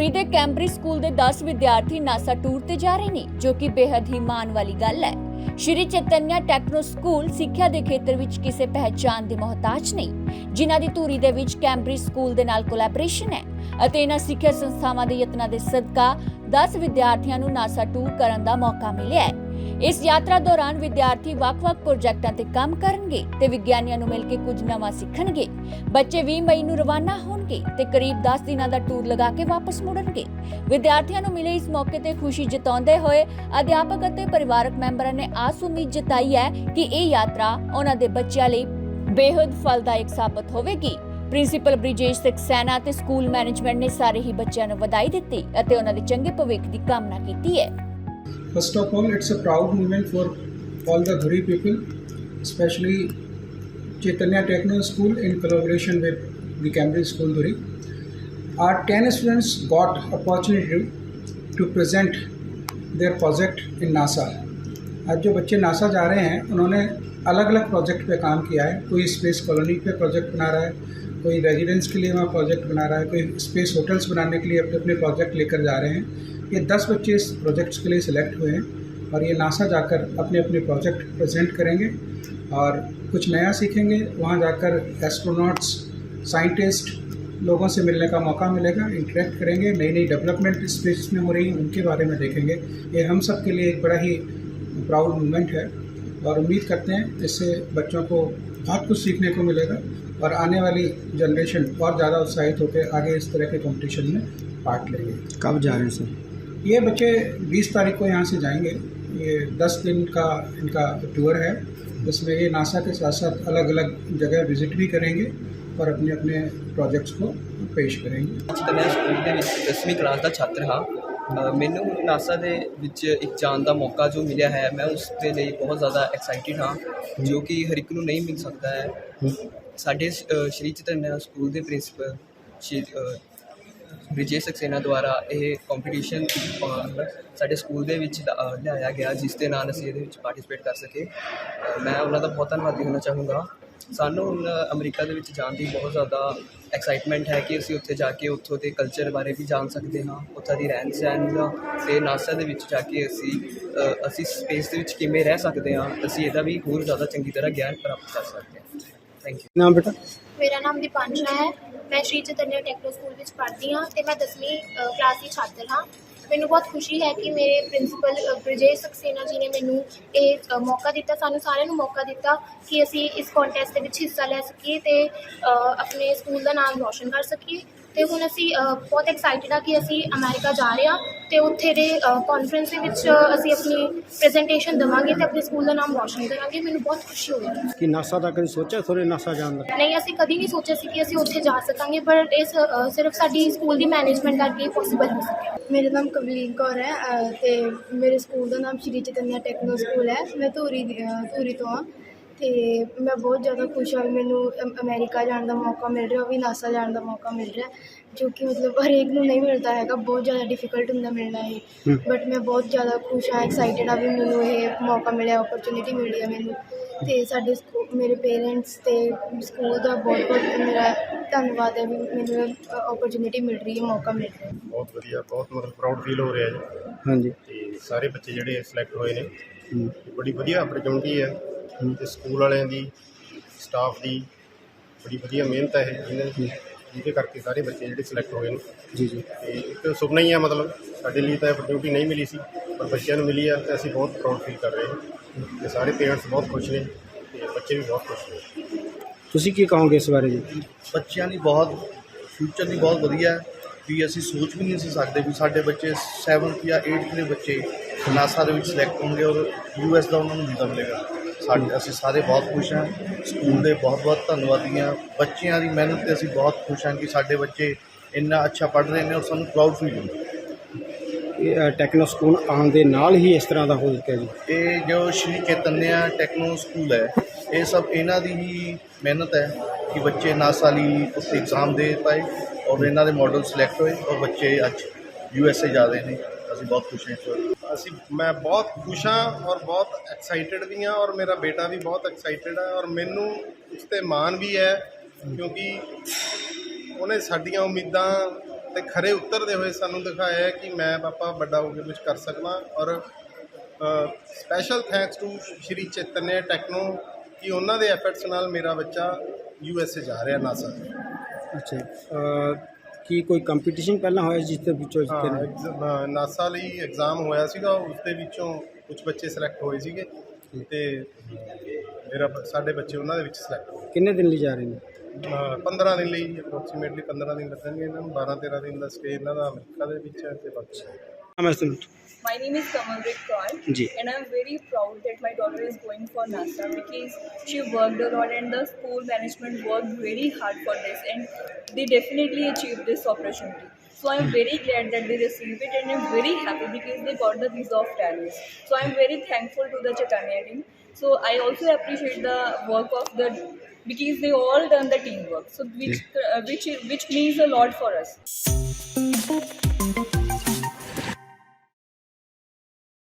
ਧੂਰੀ ਦੇ Cambridge school ਦੇ 10 ਵਿਦਿਆਰਥੀ ਨਾਸਾ ਟੂਰ ਤੇ ਜਾ ਰਹੇ ਨੇ, ਜੋ ਕਿ ਬੇहद ਹੀ ਮਾਣ ਵਾਲੀ ਗੱਲ ਹੈ। ਸ਼੍ਰੀ ਚੈਤਨਿਆ ਟੈਕਨੋ ਸਕੂਲ ਸਿੱਖਿਆ ਦੇ ਖੇਤਰ ਵਿੱਚ ਕਿਸੇ ਪਹਿਚਾਨ ਦੇ ਮੁਹਤਾਜ ਨਹੀਂ। ਜਿਨ੍ਹਾਂ ਦੀ ਧੂਰੀ ਦੇ ਵਿੱਚ ਕੈਂਬਰਿਜ ਸਕੂਲ ਦੇ ਨਾਲ ਕੋਲੈਬੋਰੇਸ਼ਨ ਹੈ ਅਤੇ ਇਹਨਾਂ ਸਿੱਖਿਆ ਸੰਸਥਾਵਾਂ ਦੇ ਯਤਨਾਂ ਦੇ ਸਦਕਾ 10 ਵਿਦਿਆਰਥੀਆਂ ਨੂੰ ਨਾਸਾ ਟੂਰ ਕਰਨ ਦਾ ਮੌਕਾ ਮਿਲਿਆ ਹੈ। ਇਸ ਯਾਤਰਾ ਦੌਰਾਨ ਵਿਦਿਆਰਥੀ ਵੱਖ-ਵੱਖ ਪ੍ਰੋਜੈਕਟਾਂ ਤੇ ਕੰਮ ਕਰਨਗੇ ਤੇ ਵਿਗਿਆਨੀਆਂ ਨੂੰ ਮਿਲ ਕੇ ਕੁਝ ਨਵਾਂ ਸਿੱਖਣਗੇ। ਬੱਚੇ 20 ਮਈ ਨੂੰ ਰਵਾਨਾ ਹੋਣਗੇ ਤੇ ਕਰੀਬ 10 ਦਿਨਾਂ ਦਾ ਟੂਰ ਲਗਾ ਕੇ ਵਾਪਸ ਮੁੜਨਗੇ। ਵਿਦਿਆਰਥੀਆਂ ਨੂੰ ਮਿਲੇ ਇਸ ਮੌਕੇ ਤੇ ਖੁਸ਼ੀ ਜਤਾਉਂਦੇ ਹੋਏ ਅਧਿਆਪਕ ਅਤੇ ਪਰਿਵਾਰਕ ਮੈਂਬਰਾਂ ਨੇ ਆਸ ਉਮੀਦ ਜਤਾਈ ਹੈ ਕਿ ਇਹ ਯਾਤਰਾ ਉਹਨਾਂ ਦੇ ਬੱਚਿਆਂ ਲਈ ਬੇहद ਫਲਦਾਇਕ ਸਾਬਤ ਹੋਵੇਗੀ। ਪ੍ਰਿੰਸੀਪਲ ਬ੍ਰਿਜੇਸ਼ ਸੈਨਾ ਤੇ ਸਕੂਲ ਮੈਨੇਜਮੈਂਟ ਨੇ ਸਾਰੇ ਹੀ ਬੱਚਿਆਂ ਨੂੰ ਵਧਾਈ ਦਿੱਤੀ ਅਤੇ ਉਹਨਾਂ ਦੇ ਚੰਗੇ ਭਵਿੱਖ ਦੀ ਕਾਮਨਾ ਕੀਤੀ ਹੈ। First of all, it's a proud moment for all the Dhuri people, especially Chaitanya Techno School in collaboration with the Cambridge School Dhuri. Our 10 students got opportunity to present their project in NASA. आज जो बच्चे NASA जा रहे हैं उन्होंने अलग अलग project पे काम किया है कोई स्पेस कॉलोनी पे प्रोजेक्ट बना रहा है कोई रेजिडेंस के लिए वहाँ प्रोजेक्ट बना रहा है कोई स्पेस होटल्स बनाने के लिए अपने अपने प्रोजेक्ट लेकर जा रहे हैं ये दस बच्चे इस प्रोजेक्ट्स के लिए सिलेक्ट हुए हैं और ये नासा जाकर अपने अपने प्रोजेक्ट प्रेजेंट करेंगे और कुछ नया सीखेंगे। वहाँ जाकर एस्ट्रोनॉट्स साइंटिस्ट लोगों से मिलने का मौका मिलेगा इंटरेक्ट करेंगे नई नई डेवलपमेंट स्पेस में हो रही है, उनके बारे में देखेंगे। ये हम सब के लिए एक बड़ा ही प्राउड मोमेंट है और उम्मीद करते हैं इससे बच्चों को बहुत कुछ सीखने को मिलेगा और आने वाली जनरेशन और ज़्यादा उत्साहित होकर आगे इस तरह के कंपटीशन में पार्ट लेंगे। कब जा रहे हैं सर? ये बच्चे 20 तारीख को यहाँ से जाएंगे ये 10 दिन का इनका टूर है इसमें ये नासा के साथ साथ अलग अलग जगह विजिट भी करेंगे और अपने अपने प्रोजेक्ट्स को पेश करेंगे ਤਾਂ ਮੈਂ ਸਕੂਲ ਦੇ ਵਿੱਚ 10ਵੀਂ ਕਲਾਸ ਦਾ ਛਾਤਰ ਹਾਂ ਅ, ਮੈਨੂੰ ਨਾਸਾ ਦੇ ਵਿੱਚ ਇੱਕ ਜਾਣ ਦਾ ਮੌਕਾ ਜੋ ਮਿਲਿਆ ਹੈ ਮੈਂ ਉਸ ਦੇ ਲਈ ਬਹੁਤ ਜ਼ਿਆਦਾ ਐਕਸਾਈਟਿਡ ਹਾਂ ਜੋ ਕਿ ਹਰ ਇੱਕ ਨੂੰ ਨਹੀਂ ਮਿਲ ਸਕਦਾ ਹੈ ਸਾਡੇ ਸ- ਅ, ਸ਼੍ਰੀ ਚੈਤਨਿਆ ਸਕੂਲ ਦੇ ਪ੍ਰਿੰਸੀਪਲ ਸ਼੍ਰੀ ਅ, ਵਿਜੇ ਸਕਸੇਨਾ ਦੁਆਰਾ ਇਹ ਕੰਪੀਟੀਸ਼ਨ ਸਾਡੇ ਸਕੂਲ ਦੇ ਵਿੱਚ ਲਾ- ਲਿਆਇਆ ਗਿਆ, ਜਿਸ ਦੇ ਨਾਲ ਅਸੀਂ ਇਹਦੇ ਵਿੱਚ ਪਾਰਟਿਸਿਪੇਟ ਕਰ ਸਕੇ। ਮੈਂ ਉਹਨਾਂ ਦਾ ਬਹੁਤ ਧੰਨਵਾਦੀ ਹੋਣਾ ਚਾਹੂੰਗਾ। ਸਾਨੂੰ ਹੁਣ ਅਮਰੀਕਾ ਦੇ ਵਿੱਚ ਜਾਣ ਦੀ ਬਹੁਤ ਜ਼ਿਆਦਾ ਐਕਸਾਈਟਮੈਂਟ ਹੈ ਕਿ ਅਸੀਂ ਉੱਥੇ ਜਾ ਕੇ ਉੱਥੋਂ ਦੇ ਕਲਚਰ ਬਾਰੇ ਵੀ ਜਾਣ ਸਕਦੇ ਹਾਂ, ਉੱਥੋਂ ਦੀ ਰਹਿਣ ਸਹਿਣ ਦਾ ਤੇ ਨਾਸਾ ਦੇ ਵਿੱਚ ਜਾ ਕੇ ਅਸੀਂ ਅਸੀਂ ਸਪੇਸ ਦੇ ਵਿੱਚ ਕਿਵੇਂ ਰਹਿ ਸਕਦੇ ਹਾਂ, ਅਸੀਂ ਇਹਦਾ ਵੀ ਹੋਰ ਜ਼ਿਆਦਾ ਚੰਗੀ ਤਰ੍ਹਾਂ ਗਿਆਨ ਪ੍ਰਾਪਤ ਕਰ ਸਕਦੇ ਹਾਂ। ਥੈਂਕ ਯੂ ਨਾਮ ਬੇਟਾ? ਮੇਰਾ ਨਾਮ ਦੀਪਾਂਸ਼ਾ ਹੈ। ਮੈਂ ਸ਼੍ਰੀ ਚੈਤਨਿਆ ਟੈਕਨੋ ਸਕੂਲ ਵਿੱਚ ਪੜ੍ਹਦੀ ਹਾਂ ਤੇ ਮੈਂ 10ਵੀਂ ਕਲਾਸ ਦੀ ਛਾਤਰ ਹਾਂ। ਮੈਨੂੰ ਬਹੁਤ ਖੁਸ਼ੀ ਹੈ ਕਿ ਮੇਰੇ ਪ੍ਰਿੰਸੀਪਲ ਬ੍ਰਿਜੇਸ਼ ਸਕਸੇਨਾ ਜੀ ਨੇ ਮੈਨੂੰ ਇਹ ਮੌਕਾ ਦਿੱਤਾ, ਸਾਨੂੰ ਸਾਰਿਆਂ ਨੂੰ ਮੌਕਾ ਦਿੱਤਾ ਕਿ ਅਸੀਂ ਇਸ ਕੰਟੈਸਟ ਦੇ ਵਿੱਚ ਹਿੱਸਾ ਲੈ ਸਕੀਏ ਤੇ ਆਪਣੇ ਸਕੂਲ ਦਾ ਨਾਮ ਰੋਸ਼ਨ ਕਰ ਸਕੀਏ। ਤੇ ਹੁਣ ਅਸੀਂ ਅ, ਬਹੁਤ ਐਕਸਾਈਟਿਡ ਆ ਕਿ ਅਸੀਂ ਅਮਰੀਕਾ ਜਾ ਰਹੇ ਹਾਂ ਤੇ ਉੱਥੇ ਦੇ ਕਾਨਫਰੰਸ ਦੇ ਵਿੱਚ ਅਸੀਂ ਆਪਣੀ ਪ੍ਰੈਜੈਂਟੇਸ਼ਨ ਦੇਵਾਂਗੇ ਤੇ ਆਪਣੇ ਸਕੂਲ ਦਾ ਨਾਮ ਰੋਸ਼ਨ ਕਰਾਂਗੇ। ਮੈਨੂੰ ਬਹੁਤ ਖੁਸ਼ੀ ਹੋਵੇਗੀ ਕਿ ਨਾਸਾ ਦਾ ਕਦੀ ਸੋਚਿਆ ਥੋੜੇ ਨਾਸਾ ਜਾਣ ਦਾ? ਨਹੀਂ ਅਸੀਂ ਕਦੀ ਨਹੀਂ ਸੋਚਿਆ ਸੀ ਕਿ ਅਸੀਂ ਉੱਥੇ ਜਾ ਸਕਾਂਗੇ ਪਰ ਇਹ ਸ- ਅ, ਸਿਰਫ ਸਾਡੀ ਸਕੂਲ ਦੀ ਮੈਨੇਜਮੈਂਟ ਕਰਕੇ ਪੋਸੀਬਲ ਹੋ ਸਕਿਆ। ਮੇਰਾ ਨਾਮ ਕਵਲੀਨ ਕੌਰ ਹੈ ਅ, ਤੇ ਮੇਰੇ ਸਕੂਲ ਦਾ ਨਾਮ ਸ਼੍ਰੀ ਚੈਤਨਿਆ ਟੈਕਨੋ ਸਕੂਲ ਹੈ। ਮੈਂ ਧੂਰੀ ਦੀ- ਧੂਰੀ ਤੋਂ ਹਾਂ। ਤੇ ਮੈਂ ਬਹੁਤ ਜ਼ਿਆਦਾ ਖੁਸ਼ ਹਾਂ ਵੀ ਮੈਨੂੰ ਅਮ- ਅਮਰੀਕਾ ਜਾਣ ਦਾ ਮੌਕਾ ਮਿਲ ਰਿਹਾ ਉਹ ਵੀ ਨਾਸਾ ਜਾਣ ਦਾ ਮੌਕਾ ਮਿਲ ਰਿਹਾ ਜੋ ਕਿ ਮਤਲਬ ਹਰੇਕ ਨੂੰ ਨਹੀਂ ਮਿਲਦਾ ਹੈਗਾ ਬਹੁਤ ਜ਼ਿਆਦਾ ਡਿਫਿਕਲਟ ਹੁੰਦਾ ਮਿਲਣਾ ਇਹ। ਹੂੰ। ਬਟ ਮੈਂ ਬਹੁਤ ਜ਼ਿਆਦਾ ਖੁਸ਼ ਹਾਂ ਐਕਸਾਈਟਡ ਹਾਂ ਵੀ ਮੈਨੂੰ ਇਹ ਮੌਕਾ ਮਿਲਿਆ ਓਪਰਚੁਨਿਟੀ ਮਿਲੀ ਹੈ ਮੈਨੂੰ। ਤੇ ਸਾਡੇ ਸਕੂ- ਮੇਰੇ ਪੇਰੈਂਟਸ ਤੇ ਸਕੂਲ ਦਾ ਬਹੁਤ ਬਹੁਤ ਮੇਰਾ ਧੰਨਵਾਦ ਹੈ ਵੀ ਮੈਨੂੰ ਓਪਰਚੁਨਿਟੀ ਮਿਲ ਰਹੀ ਹੈ ਮੌਕਾ ਮਿਲ ਰਿਹਾ ਬਹੁਤ ਵਧੀਆ ਬਹੁਤ ਮਤਲਬ ਪ੍ਰਾਊਡ ਫੀਲ ਹੋ ਰਿਹਾ ਜੀ। ਹਾਂਜੀ। ਤੇ ਸਾਰੇ ਬੱਚੇ ਜਿਹੜੇ ਸਿਲੈਕਟ ਹੋਏ ਨੇ ਬੜੀ ਵਧੀਆ ਆਪਰਚੁਨਿਟੀ ਹੈ। ਤੇ ਸਕੂਲ ਵਾਲਿਆਂ ਦੀ ਸਟਾਫ ਦੀ ਬੜੀ ਵਧੀਆ ਮਿਹਨਤ ਹੈ ਇਹ। ਇਹਨਾਂ ਦੀ ਜਿਹਦੇ ਕਰਕੇ ਸਾਰੇ ਬੱਚੇ ਜਿਹੜੇ ਸਿਲੈਕਟ ਹੋਏ ਨੇ। ਜੀ ਜੀ। ਤੇ ਇੱਕ ਸੁਪਨਾ ਹੀ ਹੈ ਮਤਲਬ ਸਾਡੇ ਲਈ ਤਾਂ ਆਪਰਚੁਨਿਟੀ ਨਹੀਂ ਮਿਲੀ ਸੀ ਪਰ ਬੱਚਿਆਂ ਨੂੰ ਮਿਲੀ ਹੈ ਤੇ ਅਸੀਂ ਬਹੁਤ ਪ੍ਰਾਊਡ ਫੀਲ ਕਰ ਰਹੇ ਹਾਂ। ਤੇ ਸਾਰੇ ਪੇਰੈਂਟਸ ਬਹੁਤ ਖੁਸ਼ ਨੇ ਤੇ ਬੱਚੇ ਵੀ ਬਹੁਤ ਖੁਸ਼ ਨੇ। ਤੁਸੀਂ ਕੀ ਕਹੋਗੇ ਇਸ ਬਾਰੇ ਜੀ? ਬੱਚਿਆਂ ਲਈ ਬਹੁਤ ਫਿਊਚਰ ਲਈ ਬਹੁਤ ਵਧੀਆ ਹੈ। ਵੀ ਅਸੀਂ ਸੋਚ ਵੀ ਨਹੀਂ ਸੀ ਸਕਦੇ ਵੀ ਸਾਡੇ ਬੱਚੇ 7th ਜਾਂ 8th ਦੇ ਬੱਚੇ ਨਾਸਾ ਦੇ ਵਿੱਚ ਸਿਲੈਕਟ ਹੋਣਗੇ ਔਰ ਯੂਐਸ ਦਾ ਉਹਨਾਂ ਨੂੰ ਵੀਜ਼ਾ ਮਿਲੇਗਾ। ਸਾਡੇ ਅਸੀਂ ਸਾਰੇ ਬਹੁਤ ਖੁਸ਼ ਹਾਂ। ਸਕੂਲ ਦੇ ਬਹੁਤ ਬਹੁਤ ਧੰਨਵਾਦੀ ਹਾਂ। ਬੱਚਿਆਂ ਦੀ ਮਿਹਨਤ ਤੇ ਅਸੀਂ ਬਹੁਤ ਖੁਸ਼ ਹਾਂ ਕਿ ਸਾਡੇ ਬੱਚੇ ਇੰਨਾ ਅੱਛਾ ਪੜ੍ਹ ਰਹੇ ਨੇ ਔਰ ਸਾਨੂੰ ਪ੍ਰਾਊਡ ਫੀਲ ਹੁੰਦਾ ਇਹ ਟੈਕਨੋ ਸਕੂਲ ਆਉਣ ਦੇ ਨਾਲ ਹੀ ਇਸ ਤਰ੍ਹਾਂ ਦਾ ਹੋ ਚੁੱਕਿਆ ਜੀ। ਇਹ ਜੋ ਸ਼੍ਰੀ ਚੈਤਨਿਆ ਟੈਕਨੋ ਸਕੂਲ ਹੈ ਇਹ ਸਭ ਇਹਨਾਂ ਦੀ ਹੀ ਮਿਹਨਤ ਹੈ ਕਿ ਬੱਚੇ ਨਾਸਾ ਲਈ ਉਸ ਐਗਜ਼ਾਮ ਦੇ ਪਾਏ ਔਰ ਇਹਨਾਂ ਦੇ ਮਾਡਲ ਸਿਲੈਕਟ ਹੋਏ ਔਰ ਬੱਚੇ ਅੱਜ ਯੂ ਐਸ ਏ ਜਾ ਰਹੇ ਨੇ। ਅਸੀਂ ਬਹੁਤ ਖੁਸ਼ ਹਾਂ ਇਸ ਵਾਰ। ਅਸੀਂ ਮੈਂ ਬਹੁਤ ਖੁਸ਼ ਹਾਂ ਔਰ ਬਹੁਤ ਐਕਸਾਈਟਿਡ ਵੀ ਹਾਂ ਔਰ ਮੇਰਾ ਬੇਟਾ ਵੀ ਬਹੁਤ ਐਕਸਾਈਟਿਡ ਹੈ ਔਰ ਮੈਨੂੰ ਉਸ ਤੇ ਮਾਣ ਵੀ ਹੈ ਕਿਉਂਕਿ ਉਹਨੇ ਸਾਡੀਆਂ ਉਮੀਦਾਂ ਤੇ ਖਰੇ ਉਤਰਦੇ ਹੋਏ ਸਾਨੂੰ ਦਿਖਾਇਆ ਹੈ ਕਿ ਮੈਂ ਪਾਪਾ ਵੱਡਾ ਹੋ ਕੇ ਕੁਝ ਕਰ ਸਕਦਾ ਔਰ special thanks to Shri Chaitanya techno ਕਿ ਉਹਨਾਂ ਦੇ ਐਫਰਟਸ ਨਾਲ ਮੇਰਾ ਬੱਚਾ ਯੂ ਐਸ ਏ ਜਾ ਰਿਹਾ ਨਾਸਾ ਅੱਛਾ ਕੀ ਕੋਈ ਕੰਪੀਟੀਸ਼ਨ ਪਹਿਲਾਂ ਹੋਇਆ ਜਿਸ ਦੇ ਵਿੱਚੋਂ ਜਿੱਤੇ ਨੇ? ਨਾਸਾ ਲਈ ਐਗਜ਼ਾਮ ਹੋਇਆ ਸੀਗਾ ਉਸ ਦੇ ਵਿੱਚੋਂ ਕੁਝ ਬੱਚੇ ਸਿਲੈਕਟ ਹੋਏ ਸੀਗੇ ਤੇ ਮੇਰਾ ਸਾਡੇ ਬੱਚੇ ਉਹਨਾਂ ਦੇ ਵਿੱਚ ਸਿਲੈਕਟ ਹੋਏ। ਕਿੰਨੇ ਦਿਨ ਲਈ ਜਾ ਰਹੇ ਨੇ? ਅ, 15 ਦਿਨ ਲਈ ਅਪਰੋਕਸੀਮੇਟਲੀ 15 ਦਿਨ ਲੱਗਣਗੇ ਇਹਨਾਂ ਨੂੰ 12 13 ਦਿਨ ਦਾ ਸਟੇ ਇਹਨਾਂ ਦਾ ਅਮਰੀਕਾ ਦੇ ਵਿੱਚ ਹੈ ਤੇ ਬਾਕੀ। My name is Kamalpreet Kaur and I'm very proud that my daughter is going for NASA because she worked a lot and the school management worked very hard for this and they definitely achieved this opportunity. So I'm very glad that they received it and I'm very happy because they got the visa of talents. So I'm very thankful to the Chaitanya team. So I also appreciate the work of the because they all done the teamwork. So which uh, which which means a lot for us.